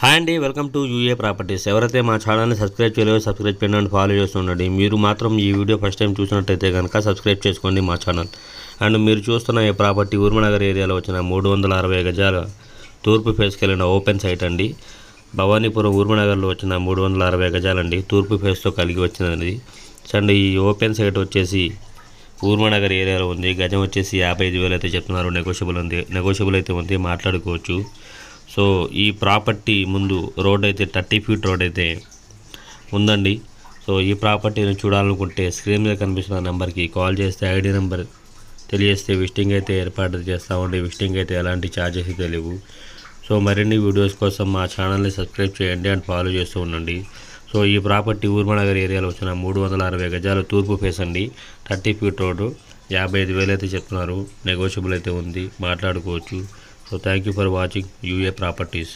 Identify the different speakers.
Speaker 1: Hi అండి welcome to UA properties. ఎవరైతే మా ఛానల్ని సబ్స్క్రైబ్ చేయలేదో సబ్స్క్రైబ్ చేయండి అండ్ ఫాలో చేస్తుండండి. మీరు మాత్రం ఈ వీడియో ఫస్ట్ టైం చూసినట్టయితే కనుక సబ్స్క్రైబ్ చేసుకోండి మా ఛానల్. అండ్ మీరు చూస్తున్న ఈ ప్రాపర్టీ ఊర్మనగర్ ఏరియాలో వచ్చిన మూడు వందల అరవై గజాల తూర్పు ఫేస్కి వెళ్ళిన ఓపెన్ సైట్ అండి. భవానీపురం ఊర్మనగర్లో వచ్చిన మూడు వందల అరవై గజాలండి తూర్పు ఫేస్తో కలిగి వచ్చినది. అండ్ ఈ ఓపెన్ సైట్ వచ్చేసి ఊర్మనగర్ ఏరియాలో ఉంది. గజం వచ్చేసి యాభై ఐదు వేలు అయితే చెప్తున్నారు. నెగోషియబుల్ ఉంది. నెగోషియబుల్ అయితే ఉంది. మాట్లాడుకోవచ్చు. సో ఈ ప్రాపర్టీ ముందు రోడ్ అయితే థర్టీ ఫీట్ రోడ్ అయితే ఉందండి. సో ఈ ప్రాపర్టీని చూడాలనుకుంటే స్క్రీన్ మీద కనిపిస్తున్న నెంబర్కి కాల్ చేస్తే ఐడి నెంబర్ తెలియజేస్తే విజిటింగ్ అయితే ఏర్పాటు చేస్తామండి. విజిటింగ్ అయితే ఎలాంటి ఛార్జెస్ తెలియవు. సో మరిన్ని వీడియోస్ కోసం మా ఛానల్ని సబ్స్క్రైబ్ చేయండి అండ్ ఫాలో చేస్తూ ఉండండి. సో ఈ ప్రాపర్టీ ఊర్మనగర్ ఏరియాలో వచ్చిన మూడు వందల అరవై గజాలు తూర్పు ఫేస్ అండి. థర్టీ ఫీట్ రోడ్డు యాభై ఐదు వేలు అయితే చెప్తున్నారు. నెగోషియబుల్ అయితే ఉంది. మాట్లాడుకోవచ్చు. So thank you for watching UA properties